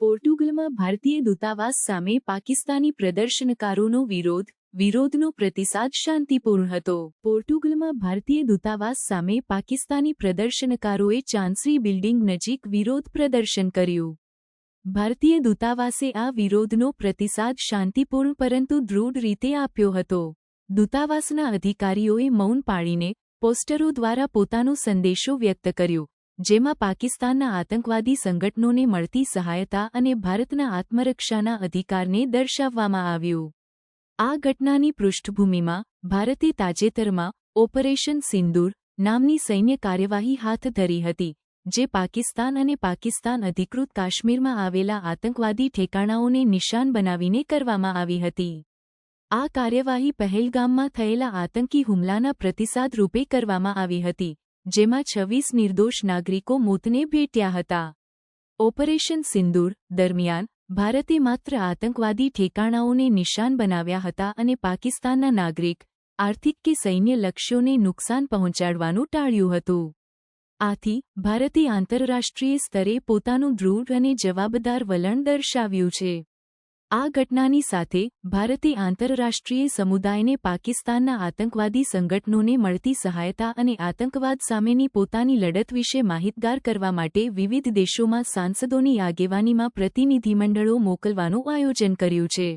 પોર્ટુગલમાં ભારતીય દૂતાવાસ સામે પાકિસ્તાની પ્રદર્શનકારોનો વિરોધ, વિરોધનો પ્રતિસાદ શાંતિપૂર્ણ હતો. પોર્ટુગલમાં ભારતીય દૂતાવાસ સામે પાકિસ્તાની પ્રદર્શનકારોએ ચાન્સરી બિલ્ડિંગ નજીક વિરોધ પ્રદર્શન કર્યું. ભારતીય દૂતાવાસે આ વિરોધનો પ્રતિસાદ શાંતિપૂર્ણ પરંતુ દૃઢ રીતે આપ્યો હતો. દૂતાવાસના અધિકારીઓએ મૌન પાળીને પોસ્ટરો દ્વારા પોતાનો સંદેશો વ્યક્ત કર્યો. જેમાં પાકિસ્તાનના આતંકવાદી સંગઠનોને મળતી સહાયતા અને ભારતના આત્મરક્ષાના અધિકારને દર્શાવવામાં આવ્યું. આ ઘટનાની પૃષ્ઠભૂમિમાં ભારતે તાજેતરમાં ઓપરેશન સિંદૂર નામની સૈન્ય કાર્યવાહી હાથ ધરી હતી, જે પાકિસ્તાન અને પાકિસ્તાન અધિકૃત કાશ્મીરમાં આવેલા આતંકવાદી ઠેકાણાઓને નિશાન બનાવીને કરવામાં આવી હતી. આ કાર્યવાહી પહેલગામમાં થયેલા આતંકી હુમલાના પ્રતિસાદ રૂપે કરવામાં આવી હતી જેમાં છવ્વીસ નિર્દોષ નાગરિકો મોતને ભેટ્યા હતા. ઓપરેશન સિંદૂર દરમિયાન ભારતે માત્ર આતંકવાદી ઠેકાણાઓને નિશાન બનાવ્યા હતા અને પાકિસ્તાનના નાગરિક, આર્થિક કે સૈન્ય લક્ષ્યોને નુકસાન પહોંચાડવાનું ટાળ્યું હતું. આથી, ભારતે આંતરરાષ્ટ્રીય સ્તરે પોતાનું દૃઢ અને જવાબદાર વલણ દર્શાવ્યું છે. આ ઘટનાની સાથે ભારતે આંતરરાષ્ટ્રીય સમુદાયને પાકિસ્તાનના આતંકવાદી સંગઠનોને મળતી સહાયતા અને આતંકવાદ સામેની પોતાની લડત વિશે માહિતગાર કરવા માટે વિવિધ દેશોમાં સાંસદોની આગેવાનીમાં પ્રતિનિધિમંડળો મોકલવાનું આયોજન કર્યું છે.